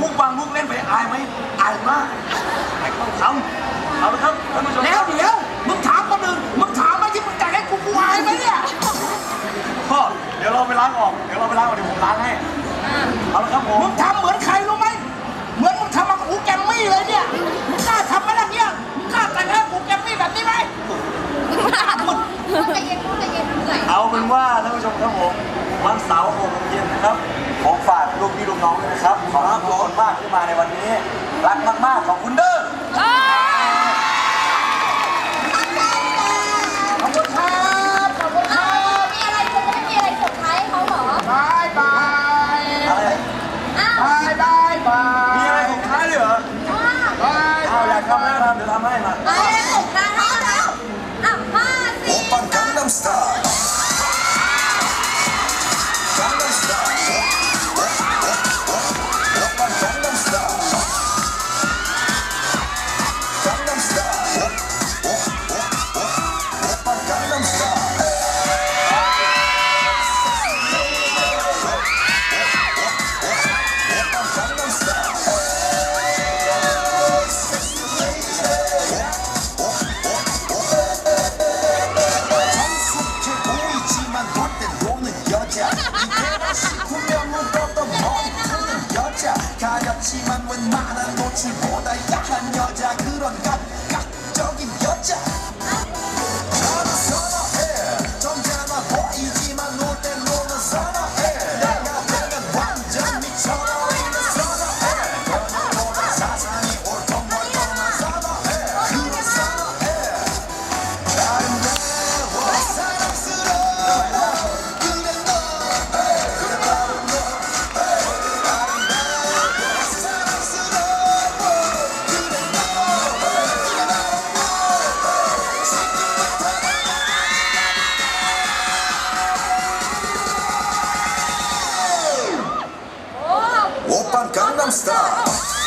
มุกวางมุกเล่นไปอายไหมอายมากไต่ต้องทำเอาละครับท่านผู้ชมแล้วเดี๋ยวมึงถามคนอื่นมึงถามไหมที่มึงจ่ายให้กูกูอายไหมเนี่ยพ่อเดี๋ยวเราไปล้างออกเดี๋ยวเราไปล้างออกเดี๋ยวผมล้างให้เอาละครับผมมึงทำเหมือนใครรู้ไหมเหมือนมึงทำมากูแกมมี่เลยเนี่ยมึงกล้าทำไหมล่ะเนี่ยมึงกล้าแต่งให้กูแกมมี่แบบนี้ไหมเอาเป็นว่าท่านผู้ชมครับผมวันเสาร์หกโมงเย็นนะครับ ลูกพี่ลูกน้องด้วยนะครับ ขอบคุณทุกคนมากที่มาในวันนี้ รักมากๆ ขอบคุณเด้อขอบคุณครับขอบคุณคเอารับ มีอะไรคุณไม่มีอะไรเซอร์ไพรส์เขาเหรอบายบายอะไรอ้าวบายบายบายมีอะไรของท้ายด้วยเหรอว้าว บาย เอาอยากทำให้ทำเดี๋ยวทำให้มาเอ้ย 꽃보다 약한 여자 그런 Gangnam Style.